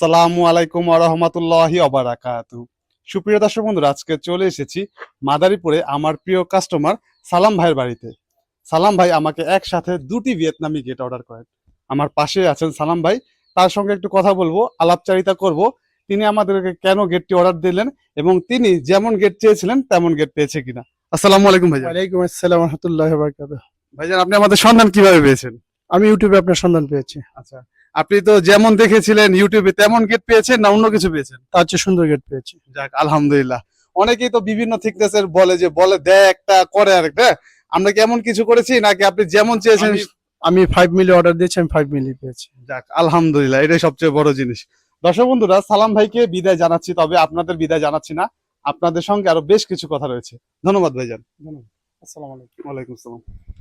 আসসালামু আলাইকুম রহমতুল্লাহি অবারাকাতু সুপ্রিয় দর্শক বন্ধুরা আজকে চলে এসেছি মাদারীপুরে আমার প্রিয় কাস্টমার সালাম ভাইয়ের বাড়িতে। সালাম ভাই আমাকে একসাথে দুটি ভিয়েতনামি গেট অর্ডার করেন। আমার পাশে আছেন সালাম ভাই। তার সঙ্গে একটু কথা বলব আলাপচারিতা করব। তিনি আমাদেরকে কেন গেটটি অর্ডার দিলেন এবং তিনি যেমন গেট চেয়েছিলেন তেমন গেট পেয়েছে কিনা। আসসালামু আলাইকুম ভাইজান। ওয়ালাইকুম আসসালাম রহমতুল্লাহ বারকাত ভাইজান আপনি আমাদের সন্ধান কীভাবে পেয়েছেন? আমি ইউটিউবে আপনার সন্ধান পেয়েছি। আচ্ছা আপনি তো যেমন দেখেছিলেন ইউটিউবে তেমন গেট পেয়েছেন না অন্য কিছু পেয়েছেন? তার চেয়ে সুন্দর গেট পেয়েছি। যাক আলহামদুলিল্লাহ। অনেকেই তো বিভিন্ন থিকনেসের বলে যে বলে দেয় একটা করে আরেকটা আমরা কি এমন কিছু করেছি নাকি আপনি যেমন চেয়েছেন? আমি- আমি ফাইভ মিলি অর্ডার দিয়েছি আমি ফাইভ মিলি পেয়েছি। যাক আলহামদুলিল্লাহ এটাই সবচেয়ে বড় জিনিস। দর্শক বন্ধুরা সালাম ভাইকে বিদায় জানাচ্ছি তবে আপনাদের বিদায় জানাচ্ছি না। আপনাদের সঙ্গে আরও বেশ কিছু কথা রয়েছে। ধন্যবাদ ভাইজান। আসসালামু আলাইকুম। ওয়ালাইকুম আসসালাম।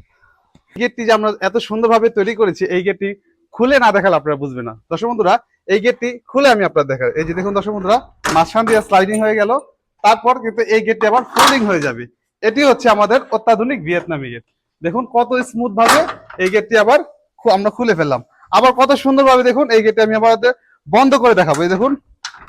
গেটটি যে আমরা এত সুন্দরভাবে তৈরি করেছি এই গেটটি খুলে না দেখালে আপনারা বুঝবেন না। দর্শক বন্ধুরা, এই গেটটি খুলে আমি আপনার দেখাই। এই যে দেখুন দর্শক বন্ধুরা, মাঝখান দিয়ে স্লাইডিং হয়ে গেল। তারপর কিন্তু এই গেটটি আবার ফোল্ডিং হয়ে যাবে। এটি হচ্ছে আমাদের অত্যাধুনিক ভিয়েতনামি গেট দেখুন কত স্মুথ ভাবে এই গেটটি আবার আমরা খুলে ফেললাম। আবার কত সুন্দর ভাবে দেখুন এই গেটটি আমি আবার বন্ধ করে দেখাবো। এই দেখুন,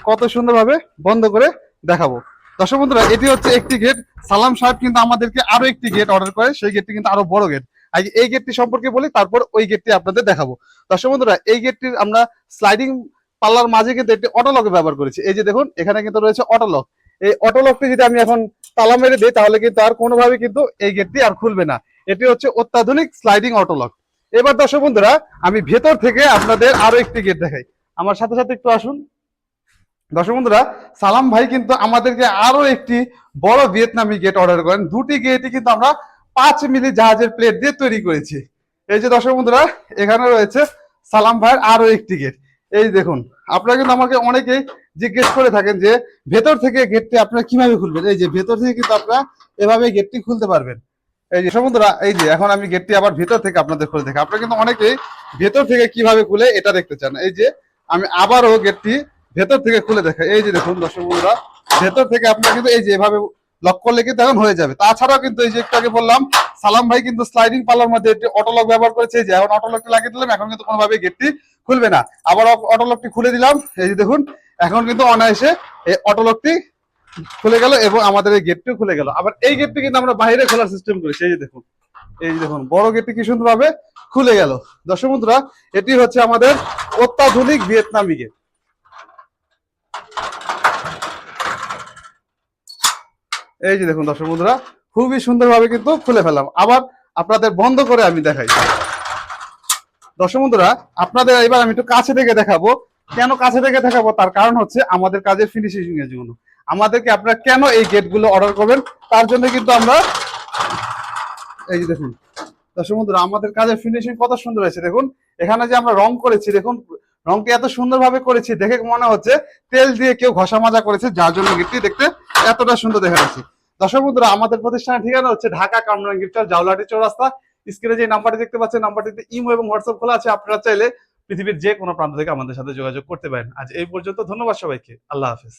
কত সুন্দর ভাবে বন্ধ করে দেখাবো। দর্শক বন্ধুরা, এটি হচ্ছে একটি গেট সালাম সাহেব কিন্তু আমাদেরকে আরও একটি গেট অর্ডার করে। সেই গেটটি কিন্তু আরও বড় গেট আগে এই গেটটি সম্পর্কে বলি, তারপর ওই গেটটি আপনাদের দেখাবো। দর্শক বন্ধুরা, এই গেটটির আমরা স্লাইডিং পাল্লার মাঝে কিন্তু একটি অটোলকে ব্যবহার করেছি। এই যে দেখুন, এখানে কিন্তু রয়েছে অটোলক এই অটোলকটি যদি আমি এখন তালা মেরে দিই, তাহলে কিন্তু আর কোনোভাবে কিন্তু এই গেটটি আর খুলবে না। এটি হচ্ছে অত্যাধুনিক স্লাইডিং অটোলক এবার দর্শক বন্ধুরা, আমি ভেতর থেকে আপনাদের আরও একটি গেট দেখাই। আমার সাথে সাথে একটু আসুন। দর্শক বন্ধুরা, সালাম ভাই কিন্তু আমাদেরকে আরও একটি বড় ভিয়েতনামি গেট অর্ডার করেন। দুটি গেটই কিন্তু আমরা পাঁচ মিলি জাহাজের প্লেট দিয়ে তৈরি করেছি। এই যে দর্শক বন্ধুরা, এখানে রয়েছে সালাম ভাইয়ের আরও একটি গেট এই দেখুন, আপনারা কিন্তু আমাকে অনেকেই জিজ্ঞেস করে থাকেন যে, ভেতর থেকে গেটটি আপনারা কীভাবে খুলবেন? এই যে ভেতর থেকে কিন্তু আপনারা এভাবে গেটটি খুলতে পারবেন। এই যে বন্ধুরা, এই যে এখন আমি গেটটি আবার ভেতর থেকে আপনাদের খুলে দেখি। আপনারা কিন্তু অনেকেই ভেতর থেকে কীভাবে খুলে এটা দেখতে চান। এই যে আমি আবারও গেটটি ভেতর থেকে খুলে দেখাই। এই যে দেখুন দর্শক বন্ধুরা, ভেতর থেকে আপনারা কিন্তু এই যে এভাবে লক করলে কিন্তু এখন হয়ে যাবে। তাছাড়াও কিন্তু এই যে একটু আগে বললাম, সালাম ভাই কিন্তু স্লাইডিং পাল্লার মধ্যে একটি অটোলক ব্যবহার করেছে। যে এখন অটোলকটি লাগিয়ে দিলাম, এখন কিন্তু কোনোভাবে গেটটি খুলবে না। আবার অটোলকটি খুলে দিলাম, এই যে দেখুন, এখন কিন্তু অনায়াসে এই অটোলকটি খুলে গেল এবং আমাদের এই গেটটিও খুলে গেল। আবার এই গেটটি কিন্তু আমরা বাইরে খোলার সিস্টেম করেছি, এই যে দেখুন, এই যে দেখুন, বড় গেটটি কি সুন্দরভাবে খুলে গেল। দর্শক বন্ধুরা, এটি হচ্ছে আমাদের অত্যাধুনিক ভিয়েতনামি গেট এই যে দেখুন দর্শক বন্ধুরা, খুবই সুন্দরভাবে কিন্তু খুলে ফেললাম। আবার আপনাদের বন্ধ করে আমি দেখাই। দর্শক বন্ধুরা, আপনাদের এবার আমি একটু কাছে থেকে দেখাবো। কেন কাছে থেকে দেখাবো? তার কারণ হচ্ছে আমাদের কাজের ফিনিশিং এর জন্য। আমাদেরকে আপনারা কেন এই গেটগুলো অর্ডার করবেন? তার জন্য কিন্তু আমরা এই যে দেখুন, দর্শক বন্ধুরা, আমাদের কাজের ফিনিশিং কত সুন্দর হয়েছে। দেখুন, এখানে যে আমরা রং করেছি, দেখুন রংটি এত সুন্দরভাবে করেছি, দেখে মনে হচ্ছে তেল দিয়ে কেউ ঘষা মাজা করেছে, যার জন্য গিফটি দেখতে এতটা সুন্দর দেখা যাচ্ছে। দর্শক বন্ধুরা, আমাদের প্রতিষ্ঠানের ঠিকানা হচ্ছে ঢাকা কামরান গিফটার জাউলাটি চৌরাস্তা। স্ক্রিনে যে নাম্বারটি দেখতে পাচ্ছেন, নাম্বারটিতে ইমো এবং হোয়াটসঅ্যাপ খোলা আছে, আপনারা চাইলে পৃথিবীর যে কোনো প্রান্ত থেকে আমাদের সাথে যোগাযোগ করতে পারেন। আজ এই পর্যন্ত ধন্যবাদ সবাইকে। আল্লাহ হাফেজ।